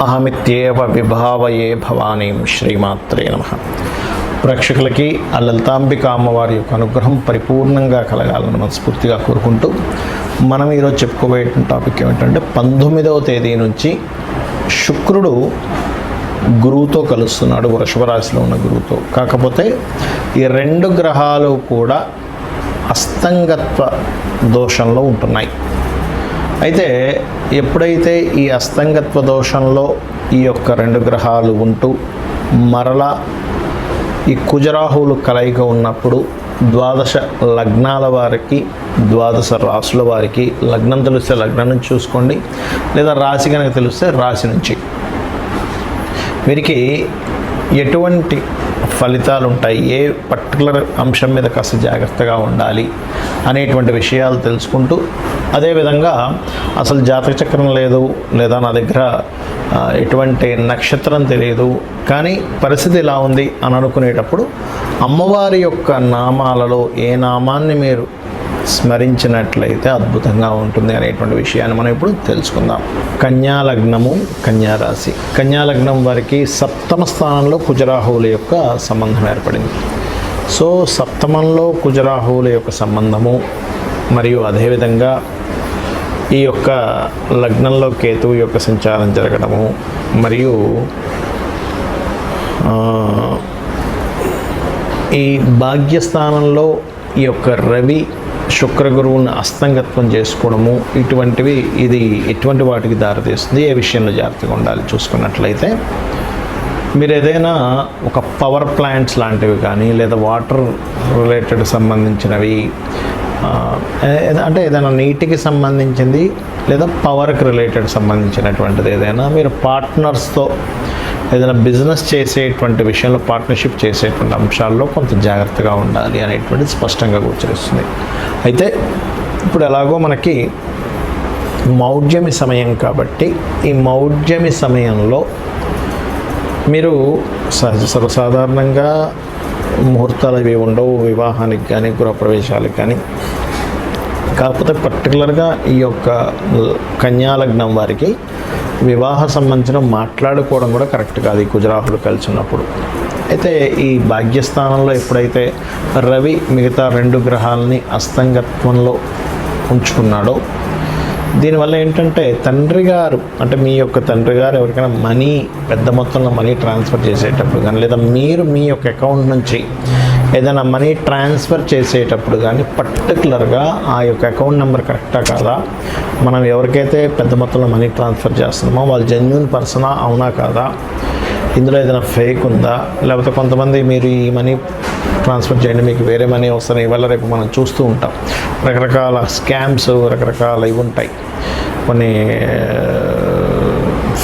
అహమిత్యేవ విభావయే భవానీం శ్రీమాత్రే నమ. ప్రేక్షకులకి ఆ లలితాంబిక అమ్మవారి యొక్క అనుగ్రహం పరిపూర్ణంగా కలగాలని మనస్ఫూర్తిగా కోరుకుంటూ మనం ఈరోజు చెప్పుకోబోయే టాపిక్ ఏమిటంటే పంతొమ్మిదవ తేదీ నుంచి శుక్రుడు గురువుతో కలుస్తున్నాడు వృషభరాశిలో ఉన్న గురువుతో. కాకపోతే ఈ రెండు గ్రహాలు కూడా అస్తంగత్వ దోషంలో ఉంటున్నాయి. అయితే ఎప్పుడైతే ఈ అస్తంగత్వ దోషంలో ఈ యొక్క రెండు గ్రహాలు ఉంటూ మరలా ఈ కుజరాహువులు కలయిక ఉన్నప్పుడు ద్వాదశ లగ్నాల వారికి ద్వాదశ రాసుల వారికి లగ్నం తెలిస్తే లగ్నం నుంచి చూసుకోండి లేదా రాశి కనుక తెలిస్తే రాశి నుంచి. వీరికి ఎటువంటి ఫలితాలు ఉంటాయి ఏ పర్టికులర్ అంశం మీద కాస్త జాగ్రత్తగా ఉండాలి? అనేటువంటి విషయాలు తెలుసుకుంటూ అదేవిధంగా అసలు జాతక చక్రం లేదు లేదా నా దగ్గర ఎటువంటి నక్షత్రం తెలియదు కానీ పరిస్థితి ఇలా ఉంది అని అనుకునేటప్పుడు అమ్మవారి యొక్క నామాలలో ఏ నామాన్ని మీరు స్మరించినట్లయితే అద్భుతంగా ఉంటుంది అనేటువంటి విషయాన్ని మనం ఇప్పుడు తెలుసుకుందాం. కన్యాలగ్నము కన్యారాశి. కన్యాలగ్నం వారికి సప్తమ స్థానంలో కుజరాహువుల యొక్క సంబంధం ఏర్పడింది. సో సప్తమంలో కుజరాహువుల యొక్క సంబంధము మరియు అదేవిధంగా ఈ యొక్క లగ్నంలో కేతువు యొక్క సంచారం జరగడము మరియు ఈ భాగ్యస్థానంలో ఈ యొక్క రవి శుక్రగురువుని అస్తంగత్వం చేసుకోవడము ఇటువంటివి ఇది ఎటువంటి వాటికి దారితీస్తుంది ఏ విషయంలో జాగ్రత్తగా ఉండాలి చూసుకున్నట్లయితే. మీరు ఏదైనా ఒక పవర్ ప్లాంట్స్ లాంటివి కానీ లేదా వాటర్ రిలేటెడ్ సంబంధించినవి అంటే ఏదైనా నీటికి సంబంధించింది లేదా పవర్కి రిలేటెడ్ సంబంధించినటువంటిది ఏదైనా మీరు పార్ట్నర్స్తో ఏదైనా బిజినెస్ చేసేటువంటి విషయంలో పార్ట్నర్షిప్ చేసేటువంటి అంశాల్లో కొంత జాగ్రత్తగా ఉండాలి అనేటువంటిది స్పష్టంగా గోచరిస్తుంది. అయితే ఇప్పుడు ఎలాగో మనకి మౌఢ్యమి సమయం కాబట్టి ఈ మౌఢ్యమి సమయంలో మీరు సహజ సర్వసాధారణంగా ముహూర్తాలు అవి ఉండవు వివాహానికి కానీ గృహప్రవేశాలకు కానీ. కాకపోతే పర్టికులర్గా ఈ యొక్క కన్యాలగ్నం వారికి వివాహ సంబంధించిన మాట్లాడుకోవడం కూడా కరెక్ట్ కాదు ఈ గుజరాహులు కలిసి ఉన్నప్పుడు అయితే ఈ భాగ్యస్థానంలో ఎప్పుడైతే రవి మిగతా రెండు గ్రహాలని అస్తంగత్వంలో ఉంచుకున్నాడో దీనివల్ల ఏంటంటే తండ్రి గారు అంటే మీ యొక్క తండ్రి గారు ఎవరికైనా మనీ పెద్ద మొత్తంలో మనీ ట్రాన్స్ఫర్ చేసేటప్పుడు కానీ లేదా మీరు మీ యొక్క అకౌంట్ నుంచి ఏదైనా మనీ ట్రాన్స్ఫర్ చేసేటప్పుడు కానీ పర్టికులర్గా ఆ యొక్క అకౌంట్ నెంబర్ కరెక్టా కాదా? మనం ఎవరికైతే పెద్ద మొత్తంలో మనీ ట్రాన్స్ఫర్ చేస్తున్నామో వాళ్ళు జెన్యున్ పర్సనా? అవునా కాదా? ఇందులో ఏదైనా ఫేక్ ఉందా? లేకపోతే కొంతమంది మీరు ఈ మనీ ట్రాన్స్ఫర్ చేయండి మీకు వేరే మనీ వస్తున్నాయి ఇవాళ రేపు మనం చూస్తూ ఉంటాం. రకరకాల స్కామ్స్ రకరకాల ఇవి ఉంటాయి. కొన్ని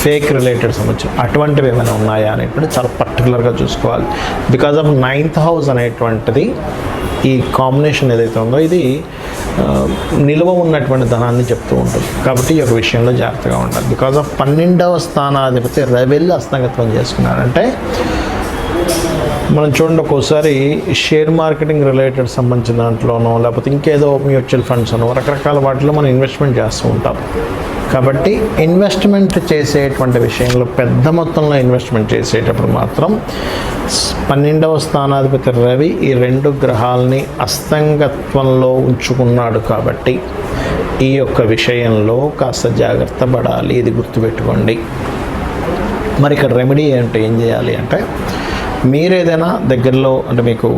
ఫేక్ రిలేటెడ్ సంబంధించి అటువంటివి ఏమైనా ఉన్నాయా అనేటువంటి చాలా పర్టికులర్గా చూసుకోవాలి. బికాజ్ ఆఫ్ నైన్త్ హౌస్ అనేటువంటిది ఈ కాంబినేషన్ ఏదైతే ఉందో ఇది నిల్వ ఉన్నటువంటి ధనాన్ని చెప్తూ ఉంటుంది. కాబట్టి ఈ యొక్క విషయంలో జాగ్రత్తగా ఉండాలి. బికాజ్ ఆఫ్ పన్నెండవ స్థానాధిపతి రవెల్లి అస్తగత్వం చేసుకున్నారంటే మనం చూడండి ఒక్కోసారి షేర్ మార్కెటింగ్ రిలేటెడ్ సంబంధించిన దాంట్లోనో లేకపోతే ఇంకేదో మ్యూచువల్ ఫండ్స్ అనో రకరకాల వాటిలో మనం ఇన్వెస్ట్మెంట్ చేస్తూ ఉంటాం. కాబట్టి ఇన్వెస్ట్మెంట్ చేసేటువంటి విషయంలో పెద్ద మొత్తంలో ఇన్వెస్ట్మెంట్ చేసేటప్పుడు మాత్రం పన్నెండవ స్థానాధిపతి రవి ఈ రెండు గ్రహాలని అస్తంగత్వంలో ఉంచుకున్నాడు కాబట్టి ఈ యొక్క విషయంలో కాస్త జాగ్రత్త పడాలి ఇది గుర్తుపెట్టుకోండి. మరి ఇక్కడ రెమెడీ అంటే ఏం చేయాలి అంటే మీరు ఏదైనా దగ్గరలో అంటే మీకు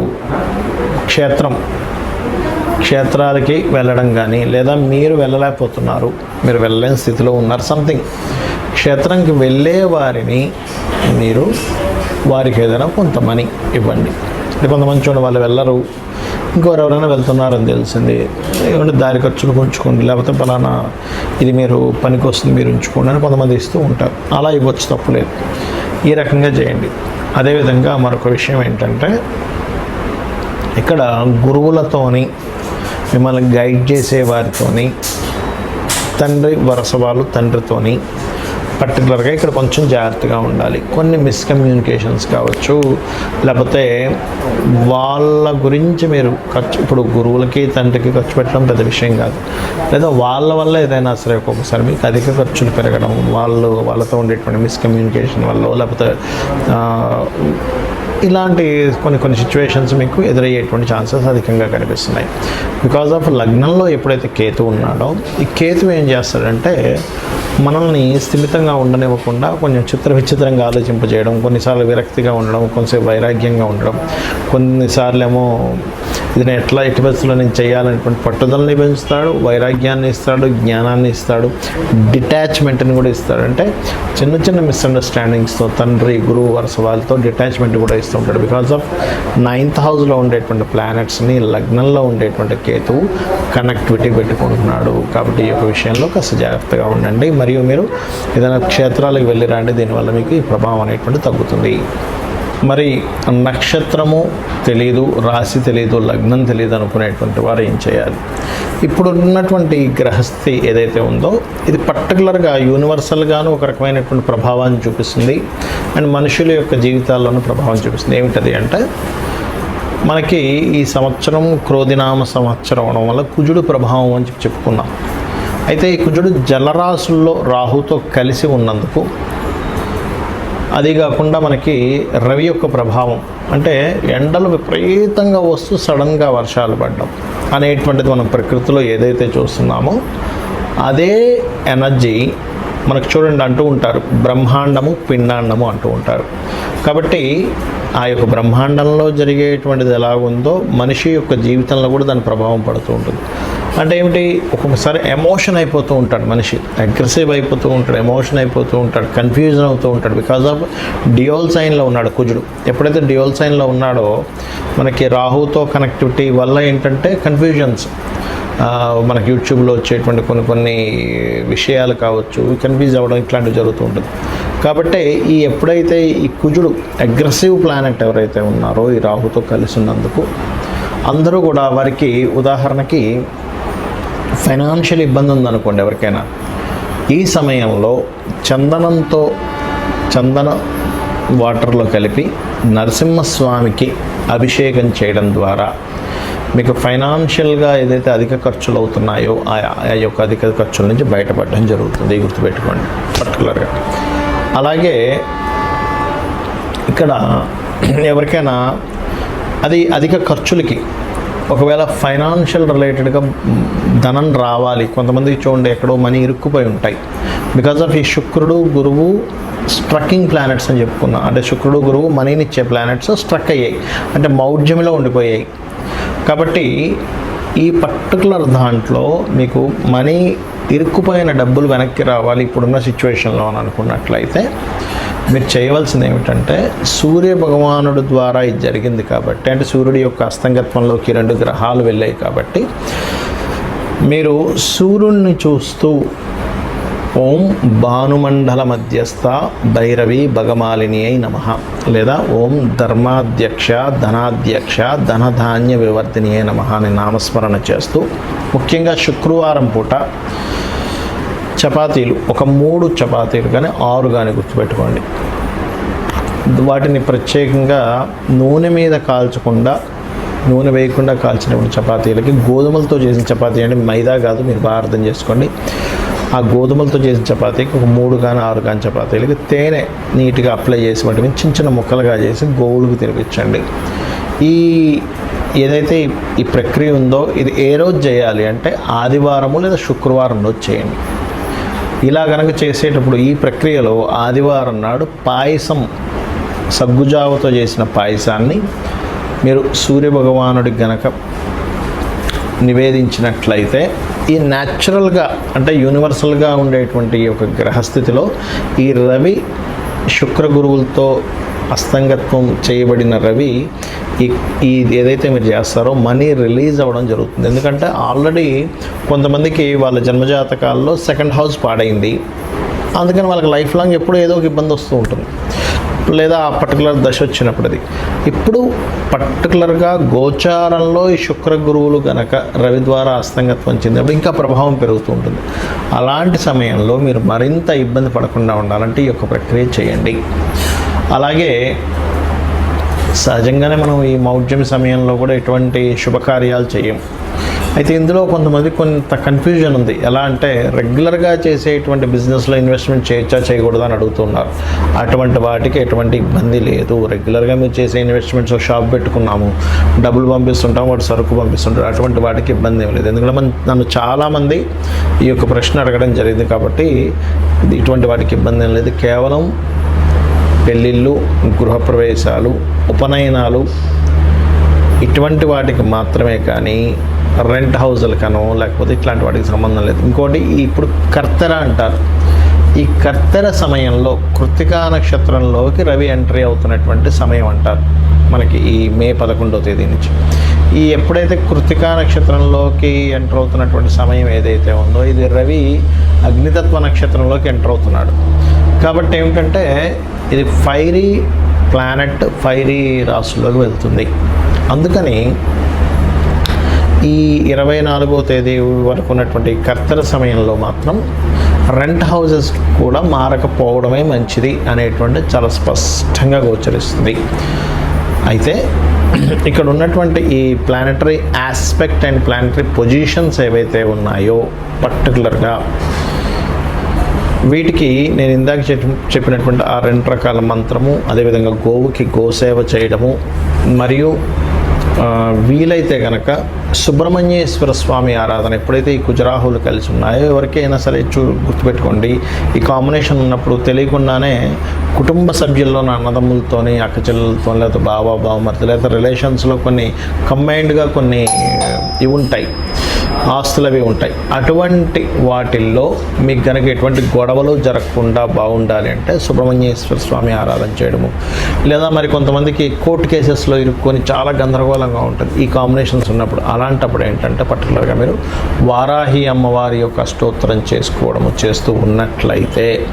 క్షేత్రం క్షేత్రాలకి వెళ్ళడం కానీ లేదా మీరు వెళ్ళలేకపోతున్నారు మీరు వెళ్ళలేని స్థితిలో ఉన్నారు సంథింగ్ క్షేత్రంకి వెళ్ళే వారిని మీరు వారికి ఏదైనా కొంత మనీ ఇవ్వండి. అంటే కొంతమంది చూడండి వాళ్ళు వెళ్ళరు. ఇంకోరు ఎవరైనా వెళ్తున్నారని తెలిసింది. ఏమంటే దారి ఖర్చులు ఉంచుకోండి లేకపోతే పలానా ఇది మీరు పనికి వస్తుంది మీరు ఉంచుకోండి అని కొంతమంది ఇస్తూ ఉంటారు. అలా ఇవ్వచ్చు తప్పులేదు ఈ రకంగా చేయండి. అదేవిధంగా మరొక విషయం ఏంటంటే ఇక్కడ గురువులతోని మిమ్మల్ని గైడ్ చేసే వారితోని తండ్రి వరస వాళ్ళు తండ్రితోని పర్టికులర్గా ఇక్కడ కొంచెం జాగ్రత్తగా ఉండాలి. కొన్ని మిస్కమ్యూనికేషన్స్ కావచ్చు లేకపోతే వాళ్ళ గురించి మీరు ఖర్చు ఇప్పుడు గురువులకి తండ్రికి ఖర్చు పెట్టడం పెద్ద విషయం కాదు. లేదా వాళ్ళ వల్ల ఏదైనా సరే ఒక్కొక్కసారి మీకు అధిక ఖర్చులు పెరగడం వాళ్ళు వాళ్ళతో ఉండేటువంటి మిస్కమ్యూనికేషన్ వల్ల లేకపోతే ఇలాంటి కొన్ని కొన్ని సిచ్యువేషన్స్ మీకు ఎదురయ్యేటువంటి ఛాన్సెస్ అధికంగా కనిపిస్తున్నాయి. బికాజ్ ఆఫ్ లగ్నంలో ఎప్పుడైతే కేతు ఉన్నాడో ఈ కేతు ఏం చేస్తాడంటే మనల్ని స్థిమితంగా ఉండనివ్వకుండా కొంచెం చిత్ర విచిత్రంగా ఆలోచింపజేయడం కొన్నిసార్లు విరక్తిగా ఉండడం కొంచెం వైరాగ్యంగా ఉండడం కొన్నిసార్లు ఏమో ఇది నేను ఎట్లా ఎట్టి బస్సులో నేను చేయాలనేటువంటి పట్టుదలని పెంచుతాడు వైరాగ్యాన్ని ఇస్తాడు జ్ఞానాన్ని ఇస్తాడు డిటాచ్మెంట్ని కూడా ఇస్తాడు. అంటే చిన్న చిన్న మిస్అండర్స్టాండింగ్స్తో తండ్రి గురువు వరుస వాళ్ళతో డిటాచ్మెంట్ కూడా ఇస్తూ ఉంటాడు. బికాస్ ఆఫ్ నైన్త్ హౌస్లో ఉండేటువంటి ప్లానెట్స్ని లగ్నంలో ఉండేటువంటి కేతువు కనెక్టివిటీ పెట్టుకుంటున్నాడు. కాబట్టి ఈ యొక్క విషయంలో కాస్త జాగ్రత్తగా ఉండండి. మరియు మీరు ఏదైనా క్షేత్రాలకు వెళ్ళిరండి దీనివల్ల మీకు ఈ ప్రభావం అనేటువంటి తగ్గుతుంది. మరి నక్షత్రము తెలియదు రాశి తెలియదు లగ్నం తెలియదు అనుకునేటువంటి వారు ఏం చేయాలి? ఇప్పుడు ఉన్నటువంటి గ్రహస్థి ఏదైతే ఉందో ఇది పర్టికులర్గా యూనివర్సల్గాను ఒక రకమైనటువంటి ప్రభావాన్ని చూపిస్తుంది. అండ్ మనుషుల యొక్క జీవితాల్లోనూ ప్రభావం చూపిస్తుంది. ఏమిటది అంటే మనకి ఈ సంవత్సరం క్రోధినామ సంవత్సరం అవడం వల్ల కుజుడు ప్రభావం అని చెప్పి చెప్పుకున్నాం. అయితే ఈ కుజుడు జలరాశుల్లో రాహుతో కలిసి ఉన్నందుకు అది కాకుండా మనకి రవి యొక్క ప్రభావం. అంటే ఎండలు విపరీతంగా వస్తూ సడన్గా వర్షాలు పడడం. అనేటువంటిది మనం ప్రకృతిలో ఏదైతే చూస్తున్నామో అదే ఎనర్జీ మనకు చూడండి అంటూ ఉంటారు. బ్రహ్మాండము పిండాండము అంటూ ఉంటారు. కాబట్టి ఆ యొక్క బ్రహ్మాండంలో జరిగేటువంటిది ఎలా ఉందో మనిషి యొక్క జీవితంలో కూడా దాని ప్రభావం పడుతూ ఉంటుంది. అంటే ఏమిటి? ఒక్కొక్కసారి ఎమోషన్ అయిపోతూ ఉంటాడు మనిషి. అగ్రెసివ్ అయిపోతూ ఉంటాడు ఎమోషన్ అయిపోతూ ఉంటాడు కన్ఫ్యూజన్ అవుతూ ఉంటాడు. బికాజ్ ఆఫ్ డియోల్ సైన్లో ఉన్నాడు కుజుడు. ఎప్పుడైతే డియోల్ సైన్లో ఉన్నాడో మనకి రాహుతో కనెక్టివిటీ వల్ల ఏంటంటే కన్ఫ్యూజన్స్ మనకి యూట్యూబ్లో వచ్చేటువంటి కొన్ని కొన్ని విషయాలు కావచ్చు కన్ఫ్యూజ్ అవ్వడం ఇట్లాంటివి జరుగుతూ ఉంటుంది. కాబట్టి ఈ ఎప్పుడైతే ఈ కుజుడు అగ్రెసివ్ ప్లానెట్ ఎవరైతే ఉన్నారో ఈ రాహుతో కలిసి ఉన్నందుకు అందరూ కూడా వారికి ఉదాహరణకి ఫైనాన్షియల్ ఇబ్బంది ఉందనుకోండి ఎవరికైనా. ఈ సమయంలో చందనంతో చందన వాటర్లో కలిపి నరసింహస్వామికి అభిషేకం చేయడం ద్వారా మీకు ఫైనాన్షియల్గా ఏదైతే అధిక ఖర్చులు అవుతున్నాయో ఆ ఆ యొక్క అధిక ఖర్చుల నుంచి బయటపడడం జరుగుతుంది. గుర్తుపెట్టుకోండి పర్టికులర్గా. అలాగే ఇక్కడ ఎవరికైనా అది అధిక ఖర్చులకి ఒకవేళ ఫైనాన్షియల్ రిలేటెడ్గా ధనం రావాలి. కొంతమంది చూడండి ఎక్కడో మనీ ఇరుక్కుపోయి ఉంటాయి. బికాజ్ ఆఫ్ ఈ శుక్రుడు గురువు స్ట్రక్కింగ్ ప్లానెట్స్ అని చెప్పుకున్నా. అంటే శుక్రుడు గురువు మనీని ఇచ్చే ప్లానెట్స్ స్ట్రక్ అయ్యాయి. అంటే మౌఢ్యంలో ఉండిపోయాయి. కాబట్టి ఈ పర్టికులర్ దాంట్లో మీకు మనీ ఇరుక్కుపోయిన డబ్బులు వెనక్కి రావాలి. ఇప్పుడున్న సిచ్యువేషన్లో అని అనుకున్నట్లయితే మీరు చేయవలసింది ఏమిటంటే సూర్య భగవానుడు ద్వారా ఇది జరిగింది కాబట్టి అంటే సూర్యుడి యొక్క అస్తంగత్వంలోకి రెండు గ్రహాలు వెళ్ళాయి కాబట్టి మీరు సూర్యుడిని చూస్తూ ఓం భానుమండల మధ్యస్థ భైరవి భగమాలిని అయి నమ లేదా ఓం ధర్మాధ్యక్ష ధనాధ్యక్ష ధనధాన్య వివర్ధిని అయి నమ అని నామస్మరణ చేస్తూ ముఖ్యంగా శుక్రవారం పూట చపాతీలు ఒక మూడు చపాతీలు కానీ ఆరు కానీ గుర్తుపెట్టుకోండి. వాటిని ప్రత్యేకంగా నూనె మీద కాల్చకుండా నూనె వేయకుండా కాల్చినప్పుడు చపాతీలకి గోధుమలతో చేసిన చపాతీ అంటే మైదా కాదు మీరు బాగా అర్థం చేసుకోండి. ఆ గోధుమలతో చేసిన చపాతీకి ఒక మూడు కానీ ఆరు కానీ చపాతీలకి తేనె నీట్గా అప్లై చేసి వాటిని చిన్న చిన్న ముక్కలుగా చేసి గోవులకు తినిపించండి. ఈ ఏదైతే ఈ- ఈ ప్రక్రియ ఉందో ఇది ఏ రోజు చేయాలి అంటే ఆదివారము లేదా శుక్రవారం రోజు చేయండి. ఇలా కనుక చేసేటప్పుడు ఈ ప్రక్రియలో ఆదివారం నాడు పాయసం సగ్గుజావతో చేసిన పాయసాన్ని మీరు సూర్యభగవానుడికి గనక నివేదించినట్లయితే ఈ న్యాచురల్గా అంటే యూనివర్సల్గా ఉండేటువంటి ఒక గ్రహస్థితిలో ఈ రవి శుక్ర గురువులతో అస్తంగత్వం చేయబడిన రవి ఈ ఏదైతే మీరు చేస్తారో మనీ రిలీజ్ అవ్వడం జరుగుతుంది. ఎందుకంటే ఆల్రెడీ కొంతమందికి వాళ్ళ జన్మజాతకాల్లో సెకండ్ హౌస్ పాడైంది. అందుకని వాళ్ళకి లైఫ్ లాంగ్ ఎప్పుడూ ఏదో ఒక ఇబ్బంది వస్తూ ఉంటుంది. లేదా ఆ పర్టికులర్ దశ వచ్చినప్పుడు అది ఇప్పుడు పర్టికులర్గా గోచారంలో ఈ శుక్ర గురువులు గనక రవి ద్వారా అస్తంగత్వం చెందినప్పుడు ఇంకా ప్రభావం పెరుగుతూ ఉంటుంది. అలాంటి సమయంలో మీరు మరింత ఇబ్బంది పడకుండా ఉండాలంటే ఈ యొక్క ప్రక్రియ చేయండి. అలాగే సహజంగానే మనం ఈ మౌఢ్యం సమయంలో కూడా ఎటువంటి శుభకార్యాలు చేయం. అయితే ఇందులో కొంతమంది కొంత కన్ఫ్యూజన్ ఉంది. ఎలా అంటే రెగ్యులర్గా చేసేటువంటి బిజినెస్లో ఇన్వెస్ట్మెంట్ చేయొచ్చా చేయకూడదు అని అడుగుతున్నారు. అటువంటి వాటికి ఎటువంటి ఇబ్బంది లేదు. రెగ్యులర్గా మీరు చేసే ఇన్వెస్ట్మెంట్స్ షాప్ పెట్టుకున్నాము. డబ్బులు పంపిస్తుంటాం వాడు సరుకు పంపిస్తుంటారు అటువంటి వాటికి ఇబ్బంది ఏం లేదు. ఎందుకంటే మన నన్ను చాలామంది ఈ యొక్క ప్రశ్న అడగడం జరిగింది కాబట్టి ఇటువంటి వాటికి ఇబ్బంది ఏం లేదు. కేవలం పెళ్ళిళ్ళు గృహప్రవేశాలు ఉపనయనాలు ఇటువంటి వాటికి మాత్రమే కానీ రెంట్ హౌజులకనో లేకపోతే ఇట్లాంటి వాటికి సంబంధం లేదు. ఇంకోటి ఇప్పుడు కర్తెర అంటారు. ఈ కర్తెర సమయంలో కృతికా నక్షత్రంలోకి రవి ఎంట్రీ అవుతున్నటువంటి సమయం అంటారు. మనకి ఈ మే పదకొండో తేదీ నుంచి. ఈ ఎప్పుడైతే కృతికా నక్షత్రంలోకి ఎంటర్ అవుతున్నటువంటి సమయం ఏదైతే ఉందో ఇది రవి అగ్నితత్వ నక్షత్రంలోకి ఎంటర్ అవుతున్నాడు. కాబట్టి ఏమిటంటే ఇది ఫైరీ ప్లానెట్ ఫైరీ రాశుల్లోకి వెళ్తుంది. అందుకని ఈ ఇరవై నాలుగో తేదీ వరకు ఉన్నటువంటి కర్తర సమయంలో మాత్రం రెంట్ హౌసెస్ కూడా మారకపోవడమే మంచిది అనేటువంటి చాలా స్పష్టంగా గోచరిస్తుంది. అయితే ఇక్కడ ఉన్నటువంటి ఈ planetary aspect and planetary positions ఏవైతే ఉన్నాయో పర్టికులర్గా వీటికి నేను ఇందాక చెప్పి చెప్పినటువంటి ఆ రెండు రకాల మంత్రము అదేవిధంగా గోవుకి గోసేవ చేయడము మరియు వీలైతే కనుక సుబ్రహ్మణ్యేశ్వర స్వామి ఆరాధన ఎప్పుడైతే ఈ కుజరాహులు కలిసి ఉన్నాయో ఎవరికైనా సరే చూ గుర్తుపెట్టుకోండి. ఈ కాంబినేషన్ ఉన్నప్పుడు తెలియకుండానే కుటుంబ సభ్యుల్లో నా అన్నదమ్ములతోని అక్కచెల్లెలతో లేకపోతే బావ బావమర్తి లేకపోతే రిలేషన్స్లో కొన్ని కంబైన్డ్గా కొన్ని ఇవి ఉంటాయి. ఆస్తులవి ఉంటాయి. అటువంటి వాటిల్లో మీకు కనుక ఎటువంటి గొడవలు జరగకుండా బాగుండాలి అంటే సుబ్రహ్మణ్యేశ్వర స్వామి ఆరాధన చేయడము. లేదా మరి కొంతమందికి కోర్టు కేసెస్లో ఇరుక్కొని చాలా గందరగోళంగా ఉంటుంది. ఈ కాంబినేషన్స్ ఉన్నప్పుడు అలాంటప్పుడు ఏంటంటే పర్టికులర్గా మీరు వారాహి అమ్మవారి యొక్క స్తోత్రం చేసుకోవడము చేస్తూ ఉన్నట్లయితే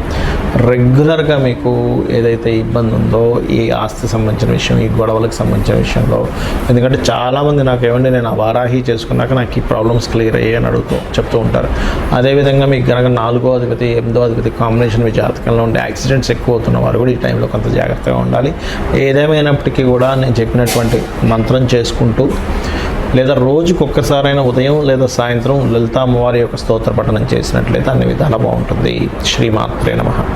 రెగ్యులర్గా మీకు ఏదైతే ఇబ్బంది ఉందో ఈ ఆస్తి సంబంధించిన విషయం ఈ గొడవలకు సంబంధించిన విషయంలో ఎందుకంటే చాలామంది నాకు ఏమండి నేను ఆ వారాహి చేసుకున్నాక నాకు ఈ ప్రాబ్లమ్స్ క్లియర్ అయ్యాయి అని అడుగుతూ చెప్తూ ఉంటారు. అదేవిధంగా మీకు కనుక నాలుగో అధిపతి ఎనిమిదో అధిపతి కాంబినేషన్ మీ జాతకంలో ఉండే యాక్సిడెంట్స్ ఎక్కువ అవుతున్న వారు కూడా ఈ టైంలో కొంత జాగ్రత్తగా ఉండాలి. ఏదేమైనప్పటికీ కూడా నేను చెప్పినటువంటి మంత్రం చేసుకుంటూ లేదా రోజుకు ఒక్కసారైనా ఉదయం లేదా సాయంత్రం లలితామ్మవారి యొక్క స్తోత్ర పఠనం చేసినట్లయితే అన్ని విధాలా బాగుంటుంది. శ్రీమాత్రే నమ.